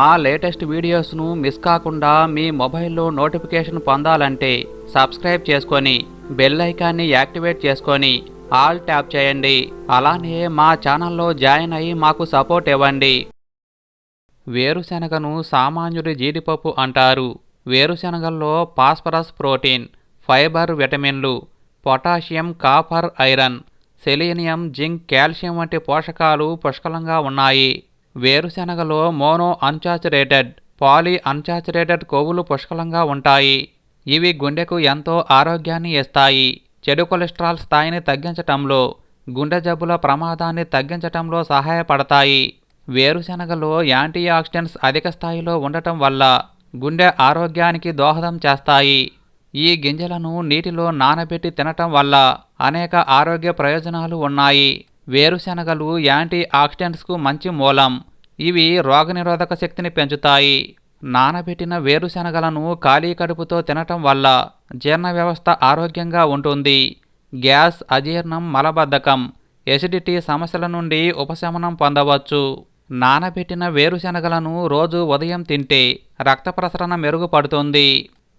మా latest వీడియోస్ను miss కాకుండా మీ మొబైల్లో నోటిఫికేషన్ పొందాలంటే సబ్స్క్రైబ్ చేసుకొని బెల్ ఐకాన్ని యాక్టివేట్ చేసుకొని ఆల్ ట్యాప్ చేయండి. అలానే మా ఛానల్లో జాయిన్ అయ్యి మాకు సపోర్ట్ ఇవ్వండి. వేరుశనగను సామాన్యుడి జీడిపప్పు అంటారు. వేరుశనగల్లో పాస్పరస్ ప్రోటీన్ ఫైబర్ విటమిన్లు potassium copper iron selenium zinc calcium వంటి పోషకాలు పుష్కలంగా ఉన్నాయి. వేరుశనగలో మోనో అన్సాచురేటెడ్ పాలీ అన్సాచురేటెడ్ కొవ్వులు పుష్కలంగా ఉంటాయి. ఇవి గుండెకు ఎంతో ఆరోగ్యాన్ని ఇస్తాయి. చెడు కొలెస్ట్రాల్ స్థాయిని తగ్గించటంలో గుండె జబ్బుల ప్రమాదాన్ని తగ్గించటంలో సహాయపడతాయి. వేరుశనగలో యాంటీ ఆక్సిడెంట్స్ అధిక స్థాయిలో ఉండటం వల్ల గుండె ఆరోగ్యానికి దోహదం చేస్తాయి. ఈ గింజలను నీటిలో నానబెట్టి తినటం వల్ల అనేక ఆరోగ్య ప్రయోజనాలు ఉన్నాయి. వేరుశనగలు యాంటీ ఆక్సిడెంట్స్కు మంచి మూలం. ఇవి రోగనిరోధక శక్తిని పెంచుతాయి. నానబెట్టిన వేరుశనగలను ఖాళీ కడుపుతో తినటం వల్ల జీర్ణ వ్యవస్థ ఆరోగ్యంగా ఉంటుంది. గ్యాస్ అజీర్ణం మలబద్ధకం. ఎసిడిటీ సమస్యల నుండి ఉపశమనం పొందవచ్చు. నానబెట్టిన వేరుశనగలను రోజు ఉదయం తింటే రక్త ప్రసరణ మెరుగుపడుతుంది.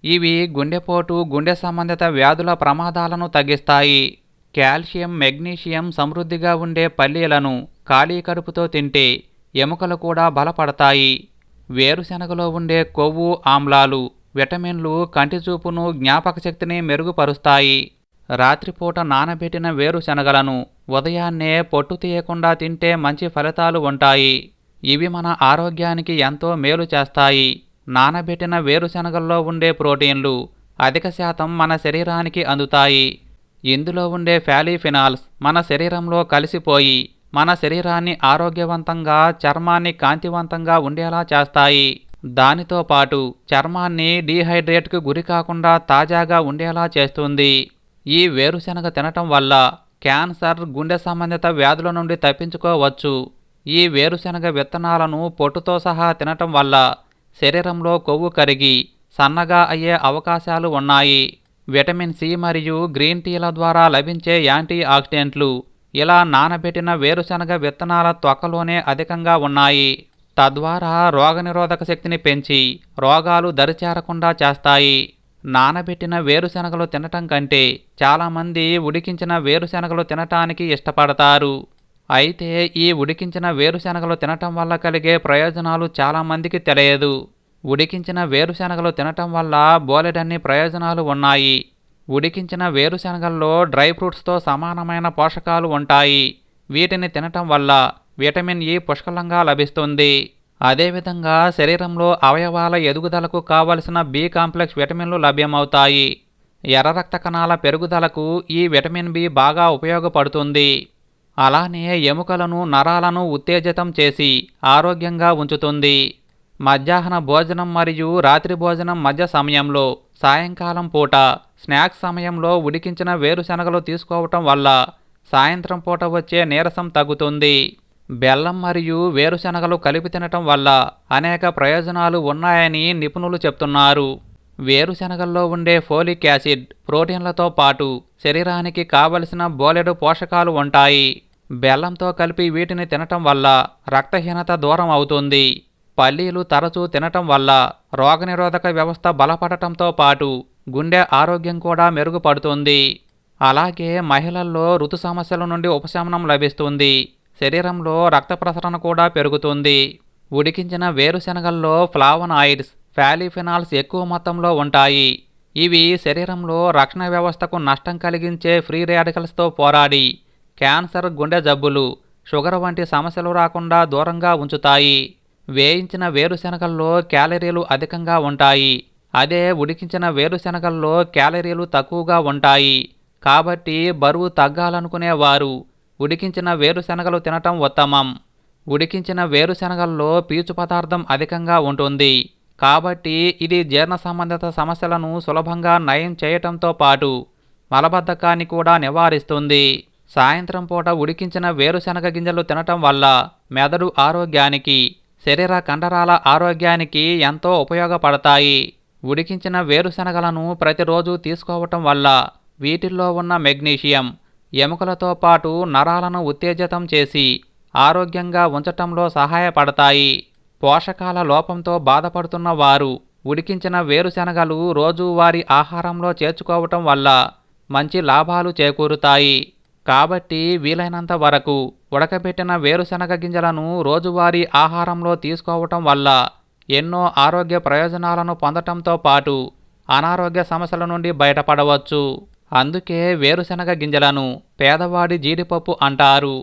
ఇవి గుండెపోటు గుండె సంబంధిత వ్యాధుల ప్రమాదాలను తగ్గిస్తాయి. కాల్షియం మెగ్నీషియం సమృద్ధిగా ఉండే పల్లీలను ఖాళీ కడుపుతో తింటే ఎముకలు కూడా బలపడతాయి. వేరుశనగలో ఉండే కొవ్వు ఆమ్లాలు విటమిన్లు కంటి చూపును జ్ఞాపక శక్తిని మెరుగుపరుస్తాయి. రాత్రిపూట నానబెట్టిన వేరుశనగలను ఉదయాన్నే పొట్టు తీయకుండా తింటే మంచి ఫలితాలు ఉంటాయి. ఇవి మన ఆరోగ్యానికి ఎంతో మేలు చేస్తాయి. నానబెట్టిన వేరుశనగల్లో ఉండే ప్రోటీన్లు అధిక శాతం మన శరీరానికి అందుతాయి. ఇందులో ఉండే ఫ్యాలీఫినాల్స్ మన శరీరంలో కలిసిపోయి మన శరీరాన్ని ఆరోగ్యవంతంగా చర్మాన్ని కాంతివంతంగా ఉండేలా చేస్తాయి. దానితో పాటు చర్మాన్ని డీహైడ్రేట్కు గురి కాకుండా తాజాగా ఉండేలా చేస్తుంది. ఈ వేరుశనగ తినటం వల్ల క్యాన్సర్ గుండె సంబంధిత వ్యాధుల నుండి తప్పించుకోవచ్చు. ఈ వేరుశనగ విత్తనాలను పొట్టుతో సహా తినటం వల్ల శరీరంలో కొవ్వు కరిగి సన్నగా అయ్యే అవకాశాలు ఉన్నాయి. విటమిన్ సి మరియు గ్రీన్ టీల ద్వారా లభించే యాంటీ ఆక్సిడెంట్లు ఇలా నానబెట్టిన వేరుశనగ విత్తనాల త్వకలోనే అధికంగా ఉన్నాయి. తద్వారా రోగనిరోధక శక్తిని పెంచి రోగాలు దరిచేరకుండా చేస్తాయి. నానబెట్టిన వేరుశనగలు తినటం కంటే చాలామంది ఉడికించిన వేరుశనగలు తినటానికి ఇష్టపడతారు. అయితే ఈ ఉడికించిన వేరుశనగలు తినటం వల్ల కలిగే ప్రయోజనాలు చాలామందికి తెలియదు. ఉడికించిన వేరుశనగలు తినటం వల్ల బోలెడన్ని ప్రయోజనాలు ఉన్నాయి. ఉడికించిన వేరుశనగల్లో డ్రై ఫ్రూట్స్తో సమానమైన పోషకాలు ఉంటాయి. వీటిని తినటం వల్ల విటమిన్ ఇ పుష్కలంగా లభిస్తుంది. అదేవిధంగా శరీరంలో అవయవాల ఎదుగుదలకు కావలసిన బి కాంప్లెక్స్ విటమిన్లు లభ్యమవుతాయి. ఎర్ర రక్త కణాల పెరుగుదలకు ఈ విటమిన్ బి బాగా ఉపయోగపడుతుంది. అలానే ఎముకలను నరాలను ఉత్తేజితం చేసి ఆరోగ్యంగా ఉంచుతుంది. మధ్యాహ్న భోజనం మరియు రాత్రి భోజనం మధ్య సమయంలో సాయంకాలం పూట స్నాక్స్ సమయంలో ఉడికించిన వేరుశనగలు తీసుకోవటం వల్ల సాయంత్రం పూట వచ్చే నీరసం తగ్గుతుంది. బెల్లం మరియు వేరుశనగలు కలిపి తినటం వల్ల అనేక ప్రయోజనాలు ఉన్నాయని నిపుణులు చెప్తున్నారు. వేరుశనగల్లో ఉండే ఫోలిక్ యాసిడ్ ప్రోటీన్లతో పాటు శరీరానికి కావలసిన బోలెడు పోషకాలు ఉంటాయి. బెల్లంతో కలిపి వీటిని తినటం వల్ల రక్తహీనత దూరం అవుతుంది. పల్లీలు తరచూ తినటం వల్ల రోగనిరోధక వ్యవస్థ బలపడటంతో పాటు గుండె ఆరోగ్యం కూడా మెరుగుపడుతుంది. అలాగే మహిళల్లో ఋతు సమస్యల నుండి ఉపశమనం లభిస్తుంది. శరీరంలో రక్త ప్రసరణ కూడా పెరుగుతుంది. ఉడికించిన వేరుశనగల్లో ఫ్లావనాయిడ్స్ ఫ్యాలీఫినాల్స్ ఎక్కువ మొత్తంలో ఉంటాయి. ఇవి శరీరంలో రక్షణ వ్యవస్థకు నష్టం కలిగించే ఫ్రీ రాడికల్స్తో పోరాడి క్యాన్సర్ గుండె జబ్బులు షుగర్ వంటి సమస్యలు రాకుండా దూరంగా ఉంచుతాయి. వేయించిన వేరుశనగల్లో క్యాలరీలు అధికంగా ఉంటాయి. అదే ఉడికించిన వేరుశనగల్లో క్యాలరీలు తక్కువగా ఉంటాయి. కాబట్టి బరువు తగ్గాలనుకునేవారు. ఉడికించిన వేరుశనగలు తినటం ఉత్తమం. ఉడికించిన వేరుశనగల్లో పీచు పదార్థం అధికంగా ఉంటుంది. కాబట్టి ఇది జీర్ణ సంబంధిత సమస్యలను సులభంగా నయం చేయటంతో పాటు మలబద్ధకాన్ని కూడా నివారిస్తుంది. సాయంత్రం పూట ఉడికించిన వేరుశనగ గింజలు తినటం వల్ల మెదడు ఆరోగ్యానికి శరీర కండరాల ఆరోగ్యానికి ఎంతో ఉపయోగపడతాయి. ఉడికించిన వేరుశనగలను ప్రతిరోజు తీసుకోవటం వల్ల వీటిల్లో ఉన్న మెగ్నీషియం ఎముకలతో పాటు నరాలను ఉత్తేజితం చేసి ఆరోగ్యంగా ఉంచటంలో సహాయపడతాయి. పోషకాల లోపంతో బాధపడుతున్న వారు ఉడికించిన వేరుశనగలు రోజువారీ ఆహారంలో చేర్చుకోవటం వల్ల మంచి లాభాలు చేకూరుతాయి. కాబట్టి వీలైనంత వరకు ఉడకబెట్టిన వేరుశనగ గింజలను రోజువారీ ఆహారంలో తీసుకోవటం వల్ల ఎన్నో ఆరోగ్య ప్రయోజనాలను పొందటంతో పాటు అనారోగ్య సమస్యల నుండి బయటపడవచ్చు. అందుకే వేరుశనగ గింజలను పేదవాడి జీడిపప్పు అంటారు.